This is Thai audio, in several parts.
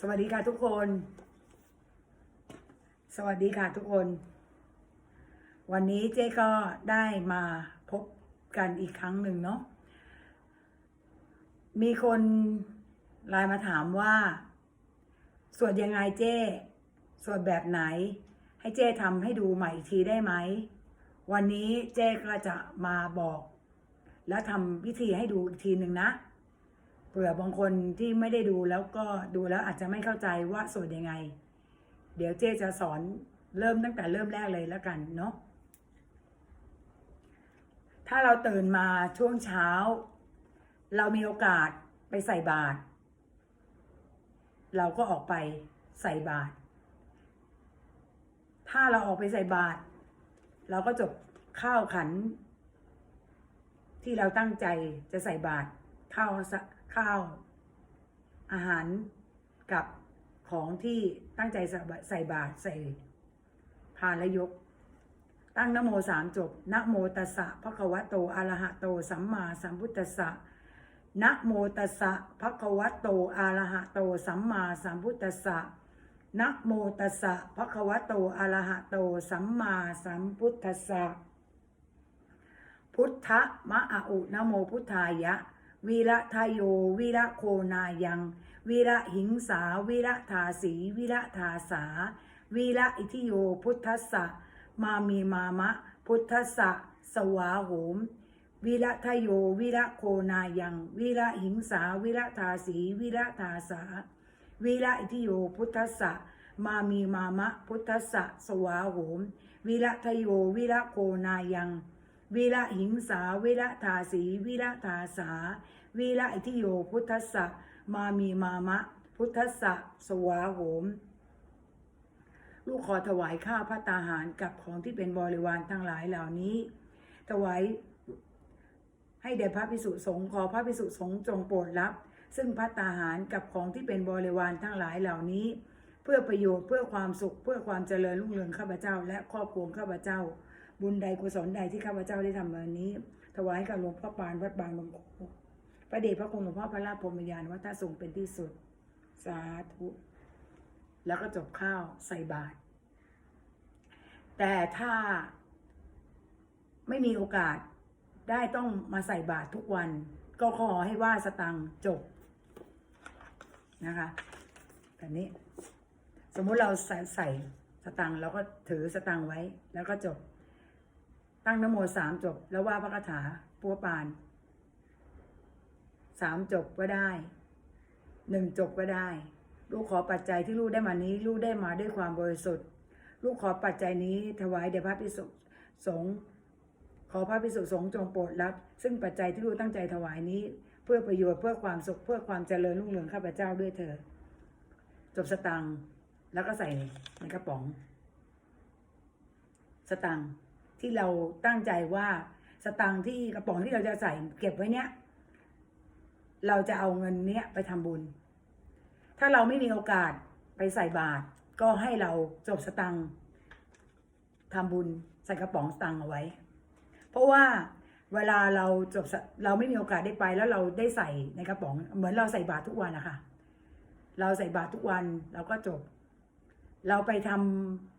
สวัสดีค่ะทุกคน สวัสดีค่ะทุกคน วันนี้เจ๊ก็ได้มาพบกันอีกครั้งหนึ่งเนาะ มีคนไลน์มาถามว่า สวดยังไงเจ้สวดแบบไหน ให้เจ้ทำให้ดูใหม่อีกทีได้ไหม วันนี้เจ้ก็จะมาบอก แล้วทำพิธีให้ดูอีกทีหนึ่งนะ ผื่อบางคนที่ไม่ได้ดูแล้วก็ดูแล้วอาจจะไม่เข้าใจว่าสวดยังไง เดี๋ยวเจ๊จะสอนเริ่มตั้งแต่เริ่มแรกเลยแล้วกันเนาะถ้าเราตื่นมาช่วงเช้า เรามีโอกาสไปใส่บาตรเราก็ออกไปใส่บาตรถ้าเราออกไปใส่บาตรเราก็จบข้าวขัน ที่เราตั้งใจจะใส่บาตรข้าวส ข้าว อาหารกับของที่ตั้งใจใส่บาตรใส่พานและยก ตั้งนโมสามจบนะโมตัสสะภะคะวะโตอะระหะโต สัมมาสัมพุทธัสสะนะโมตัสสะภะคะวะโตอะระหะโต สัมมาสัมพุทธัสสะนะโมตัสสะภะคะวะโตอะระหะโต สัมมาสัมพุทธัสสะพุทธมะอะอุนะโมพุทธายะ วีระทายโย วีระโคนายัง วีระหิงสา วีระทาสี วีระทาสา วีระอิทิโย พุทธสะ มามีมามะ พุทธสะ สวาโหม วีระทายโย วีระโคนายัง วีระหิงสา วีระทาสี วีระทาสา วีระอิทิโย พุทธสะ มามีมามะ พุทธสะ สวาโหม วีระทายโย วีระโคนายังวีระหิงสาวีระทาสีวีระทาสา วีระอิทิโยพุทธะมามีมามะ พุทธะสวาโหม ลูกขอถวายข้าวพระตาหารกับของที่เป็นบริวารทั้งหลายเหล่านี้ ถวายให้แด่พระพิสุสงฆ์ขอพระพิสุสงฆ์จงโปรดรับ ซึ่งพระตาหารกับของที่เป็นบริวารทั้งหลายเหล่านี้ เพื่อประโยชน์เพื่อความสุขเพื่อความเจริญรุ่งเรืองข้าพเจ้า และครอบครัวข้าพเจ้า บุญใดกุศลใดที่ข้าพเจ้าได้ทำมานี้ ถวายกับหลวงพ่อปานวัดบางบางโค พระเดชพระคุณหลวงพ่อพระราพรมยานวัดท่าสูงเป็นที่สุด สาธุ แล้วก็จบข้าวใส่บาตรแต่ถ้าไม่มีโอกาสได้ต้องมาใส่บาตรทุกวัน ก็ขอให้ว่าสตังจบนะคะแบบนี้ สมมุติเราใส่ใส่สตังเราก็ถือสตังไว้ แล้วก็จบ ตั้งนโมสามจบ แล้วว่าพระคาถาปัวปาน สามจบก็ได้หนึ่งจบก็ได้ ลูกขอปัจจัยที่ลูกได้มานี้ ลูกได้มาด้วยความบริสุทธิ์ ลูกขอปัจจัยนี้ถวายแด่พระพิสุสงฆ์ขอพระพิสุสงฆ์จงโปรดรับ ซึ่งปัจจัยที่ลูกตั้งใจถวายนี้ เพื่อประโยชน์เพื่อความสุขเพื่อความเจริญรุ่งเรืองข้าพเจ้าด้วยเถิดจบสตังแล้วก็ใส่ในกระป๋อง สตังที่เราตั้งใจว่าสตังที่กระป๋องที่เราจะใส่เก็บไว้เนี้ย เราจะเอาเงินเนี้ยไปทำบุญ ถ้าเราไม่มีโอกาสไปใส่บาตรก็ให้เราจบสตังค์ทำบุญใส่กระป๋องสตังค์เอาไว้ เพราะว่าเวลาเราจบสเราไม่มีโอกาสได้ไปแล้วเราได้ใส่ในกระป๋อง เหมือนเราใส่บาตรทุกวันนะคะเราใส่บาตรทุกวันเราก็จบ เราไปท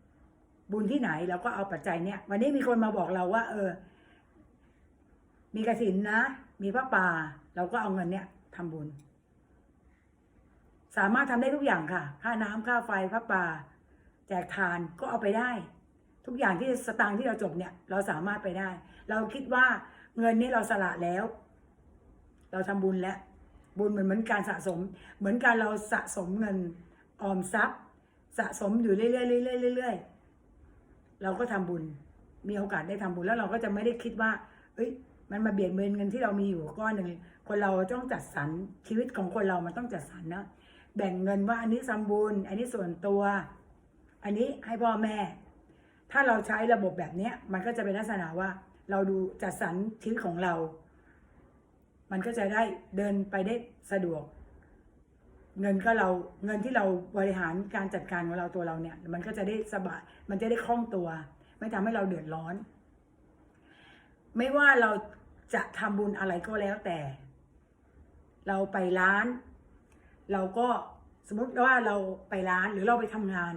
ำบุญที่ไหนเราก็เอาปัจจัยเนี้ยวันนี้มีคนมาบอกเราว่า เออ มีกระถินนะ มีพระป่า เราก็เอาเงินเนี้ยทำบุญ สามารถทำได้ทุกอย่างค่ะ ค่าน้ำค่าไฟพระป่า แจกทานก็เอาไปได้ ทุกอย่างที่สตางค์ที่เราจบเนี่ย เราสามารถไปได้ เราคิดว่าเงินนี้เราสละแล้ว เราทำบุญแล้ว บุญเหมือนเหมือนการสะสม เหมือนการเราสะสมเงินออมทรัพย์ สะสมอยู่เรื่อยๆเรื่อยๆเรื่อยๆเราก็ทำบุญ มีโอกาสได้ทำบุญแล้วเราก็จะไม่ได้คิดว่า เอ้ย มันมาเบียดเบียนเงินที่เรามีอยู่ก้อนหนึ่งคนเราต้องจัดสรรชีวิตของคนเรามันต้องจัดสรรนะแบ่งเงินว่าอันนี้ทำบุญอันนี้ส่วนตัว อันนี้ให้พ่อแม่ ถ้าเราใช้ระบบแบบเนี้ยมันก็จะเป็นลักษณะว่า เราดูจัดสรรชีวิตของเรา มันก็จะได้เดินไปได้สะดวก เงินก็เราเงินที่เราบริหารการจัดการของเราตัวเราเนี่ย มันก็จะได้สบายมันจะได้คล่องตัว ไม่ทำให้เราเดือดร้อน ไม่ว่าเราจะทำบุญอะไรก็แล้วแต่ เราไปร้าน เราก็สมมติว่าเราไปร้านหรือเราไปทำงาน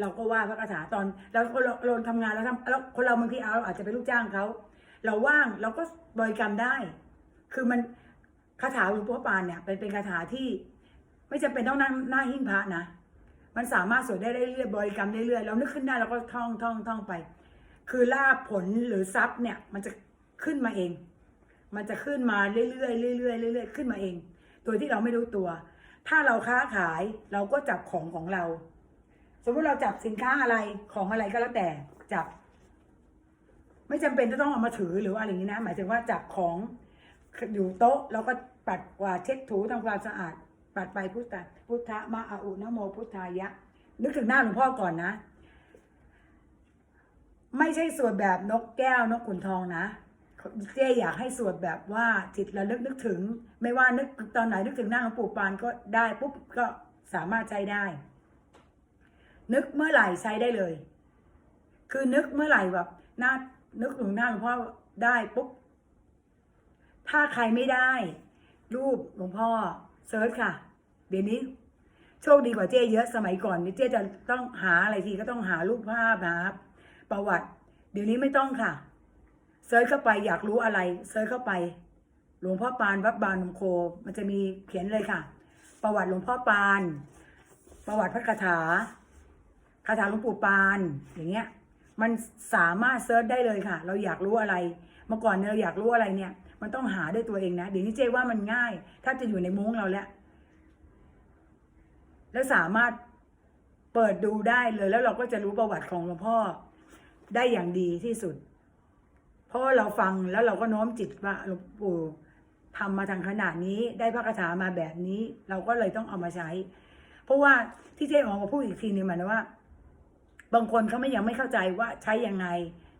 เราก็ว่าพระคาถาตอนแล้วเราเราทำงานแล้วทำแล้วคนเราบางทีเอาอาจจะเป็นลูกจ้างเขาเราว่างเราก็บริกรรมได้ คือมันคาถาหลวงพ่อปานเนี่ยเป็นเป็นคาถาที่ ไม่จำเป็นต้องนั่งหน้าหิ้งพระนะมันสามารถสวดได้เรื่อยๆบริกรรมเรื่อยๆเรานึกขึ้นได้เราก็ท่องท่องท่องไป คือลาบผลหรือทรัพย์เนี่ย มันจะขึ้นมาเอง มันจะขึ้นมาเรื่อยๆเรื่อยๆเรื่อยๆขึ้นมาเอง โดยที่เราไม่รู้ตัว ถ้าเราค้าขายเราก็จับของของเรา สมมติเราจับสินค้าอะไรของอะไรก็แล้วแต่จับ ไม่จำเป็นจะต้องเอามาถือหรือว่าอะไรอย่างนี้นะ หมายถึงว่าจับของอยู่โต๊ะเราก็ปัดกวาดเช็ดถูทำความสะอาดปัดไปพุทธะพุทธะมาอาอุนโมพุทธายะ นึกถึงหน้าหลวงพ่อก่อนนะ ไม่ใช่สวดแบบนกแก้วนกขุนทองนะเจ๊อยากให้สวดแบบว่าจิตระลึกนึกถึง ไม่ว่านึกตอนไหนนึกถึงหน้าของปู่ปานก็ได้ปุ๊บก็สามารถใช้ได้ นึกเมื่อไหร่ใช้ได้เลย คือนึกเมื่อไหร่แบบหน้านึกถึงหน้าหลวงพ่อได้ปุ๊บถ้าใครไม่ได้ รูปหลวงพ่อเซิร์ชค่ะ เดี๋ยวนี้ โชคดีกว่าเจ๊เยอะสมัยก่อนเจ๊จะต้องหาอะไรทีก็ต้องหารูปภาพหา ประวัติ เดี๋ยวนี้ไม่ต้องค่ะเซิร์ชเข้าไปอยากรู้อะไรเซิร์ชเข้าไป หลวงพ่อปานวัดบานนมโค มันจะมีเขียนเลยค่ะ ประวัติหลวงพ่อปาน ประวัติพระคาถาคาถาหลวงปู่ปานอย่างเงี้ย มันสามารถเซิร์ชได้เลยค่ะ เราอยากรู้อะไร เมื่อก่อนเนี่ยเราอยากรู้อะไรเนี่ย มันต้องหาด้วยตัวเองนะ เดี๋ยวนี้เจ๊ว่ามันง่าย ถ้าจะอยู่ในมุ้งเราแล้ว แล้วสามารถเปิดดูได้เลย แล้วเราก็จะรู้ประวัติของหลวงพ่อ ได้อย่างดีที่สุด เพราะเราฟังแล้วเราก็โน้มจิตว่าหลวงปู่ทำมาทางขนาดนี้ ได้พระคาถามาแบบนี้ เราก็เลยต้องเอามาใช้ เพราะว่าที่เจ๊ออกมาพูดอีกทีนึงหมายว่า บางคนเขาไม่ยังไม่เข้าใจว่าใช้ยังไง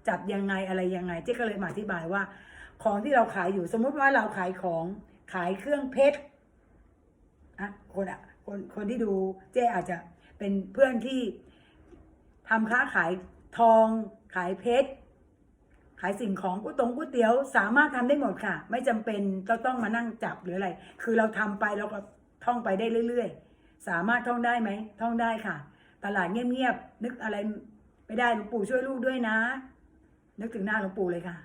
จับยังไงอะไรยังไง เจ๊ก็เลยมาอธิบายว่า ของที่เราขายอยู่สมมุติว่าเราขายของขายเครื่องเพชรอะคนอะคนคนที่ดูเจ๊อาจจะเป็นเพื่อนที่ทำค้าขาย ทองขายเพชร ขายสิ่งของก๋วยตงก๋วยเตี๋ยวสามารถทำได้หมดค่ะ ไม่จำเป็นจะต้องมานั่งจับหรืออะไร คือเราทำไปเราก็ท่องไปได้เรื่อย ๆ สามารถท่องได้ไหมท่องได้ค่ะ ตลาดเงียบๆนึกอะไรไม่ได้หลวงปู่ช่วยลูกด้วยนะ นึกถึงหน้าหลวงปู่เลยค่ะ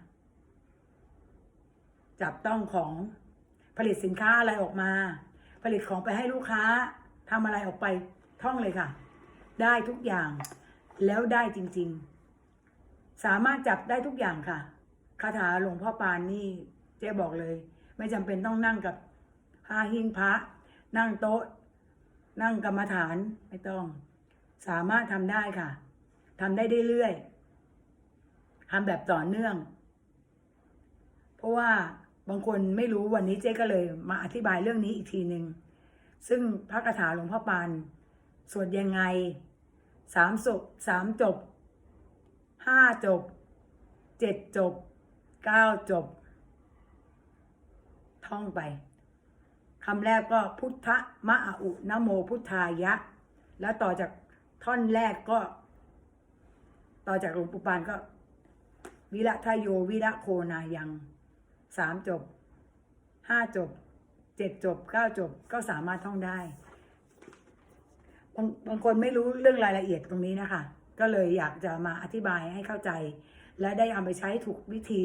จับต้องของผลิตสินค้าอะไรออกมา ผลิตของไปให้ลูกค้าทำอะไรออกไปท่องเลยค่ะ ได้ทุกอย่าง แล้วได้จริง ๆ สามารถจับได้ทุกอย่างค่ะ คาถาหลวงพ่อปานนี่เจ๊บอกเลย ไม่จำเป็นต้องนั่งกับพระหิ้งพระ นั่งโต๊ะ นั่งกรรมฐานไม่ต้อง สามารถทำได้ค่ะทำได้เรื่อยๆทำแบบต่อเนื่อง เพราะว่าบางคนไม่รู้วันนี้เจ๊ก็เลยมาอธิบายเรื่องนี้อีกทีหนึ่งซึ่งพระคาถาหลวงพ่อปานสวดยังไง สามศพสามจบห้าจบเจ็ดจบเก้าจบ ท่องไปคำแรกก็พุทธมะอุนโมพุทธายะ แล้วต่อจากท่อนแรกก็ ต่อจากหลวงปู่ปานก็ วิระทายโยวิระโคนายังสามจบห้าจบเจ็ดจบเก้าจบก็สามารถท่องได้ บางบางคนไม่รู้เรื่องรายละเอียดตรงนี้นะคะ ก็เลยอยากจะมาอธิบายให้เข้าใจ และได้เอาไปใช้ถูกวิธี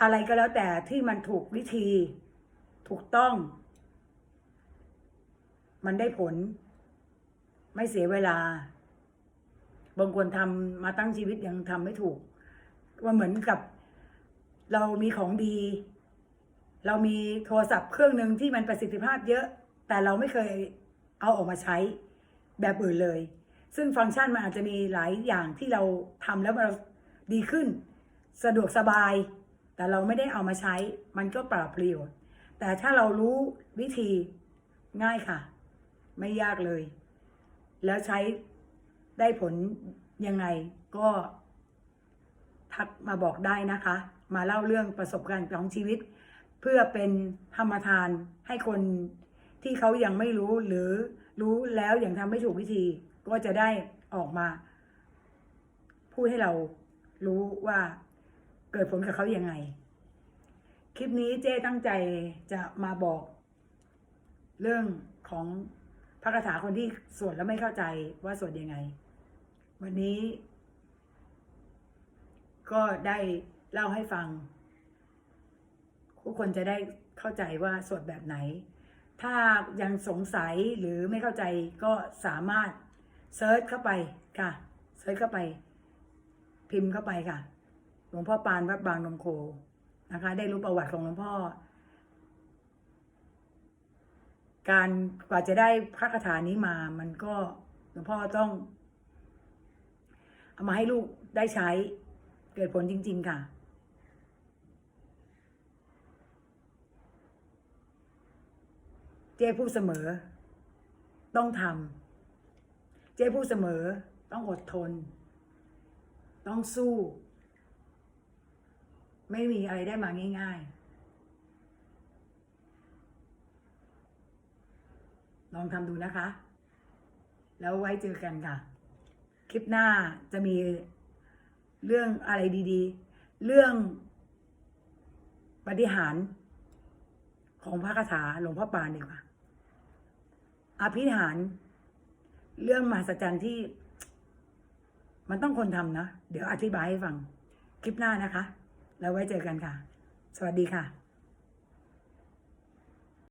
อะไรก็แล้วแต่ที่มันถูกวิธี ถูกต้อง มันได้ผล ไม่เสียเวลา บางคนทำมาตั้งชีวิตยังทำไม่ถูก ว่าเหมือนกับ เรามีของดี เรามีโทรศัพท์เครื่องหนึ่งที่มันประสิทธิภาพเยอะ แต่เราไม่เคยเอาออกมาใช้ แบบอื่นเลย ซึ่งฟังก์ชันมันอาจจะมีหลายอย่างที่เราทำแล้วมันดีขึ้น สะดวกสบาย แต่เราไม่ได้เอามาใช้ มันก็ปรับประโยชน์ แต่ถ้าเรารู้วิธีง่ายค่ะ ไม่ยากเลย แล้วใช้ได้ผลยังไงก็ทักมาบอกได้นะคะ มาเล่าเรื่องประสบการณ์ของชีวิต เพื่อเป็นธรรมทานให้คนที่เขายังไม่รู้หรือ รู้แล้วยังทำไม่ถูกวิธี ก็จะได้ออกมา พูดให้เรารู้ว่าเกิดผลกับเขาอยังไง คลิปนี้เจ้ตั้งใจจะมาบอก เรื่องของพระคาถาคนที่สวดแล้วไม่เข้าใจว่าสวดยังไง วันนี้ ก็ได้เล่าให้ฟังทุกคนจะได้เข้าใจว่าสวดแบบไหน ถ้ายังสงสัยหรือไม่เข้าใจก็สามารถเซิร์ชเข้าไปค่ะเซิร์ชเข้าไป พิมพ์เข้าไปค่ะ หลวงพ่อปานวัดบางนมโคนะคะ ได้รู้ประวัติของหลวงพ่อ การกว่าจะได้พระคาถานี้มา มันก็หลวงพ่อต้อง เอามาให้ลูกได้ใช้เกิดผลจริง ๆ ค่ะ เจ้พูดเสมอ ต้องทำเจ้พูดเสมอ ต้องอดทน ต้องสู้ ไม่มีอะไรได้มาง่าย ๆ ลองทำดูนะคะ แล้วไว้เจอกันค่ะ คลิปหน้าจะมีเรื่องอะไรดี ๆ เรื่องปฏิหารของพระคาถาหลวงพ่อปานดีกว่า อภิหาร เรื่องมหัศจรรย์ที่ มันต้องคนทำนะ เดี๋ยวอธิบายให้ฟัง คลิปหน้านะคะ แล้วไว้เจอกันค่ะ สวัสดีค่ะ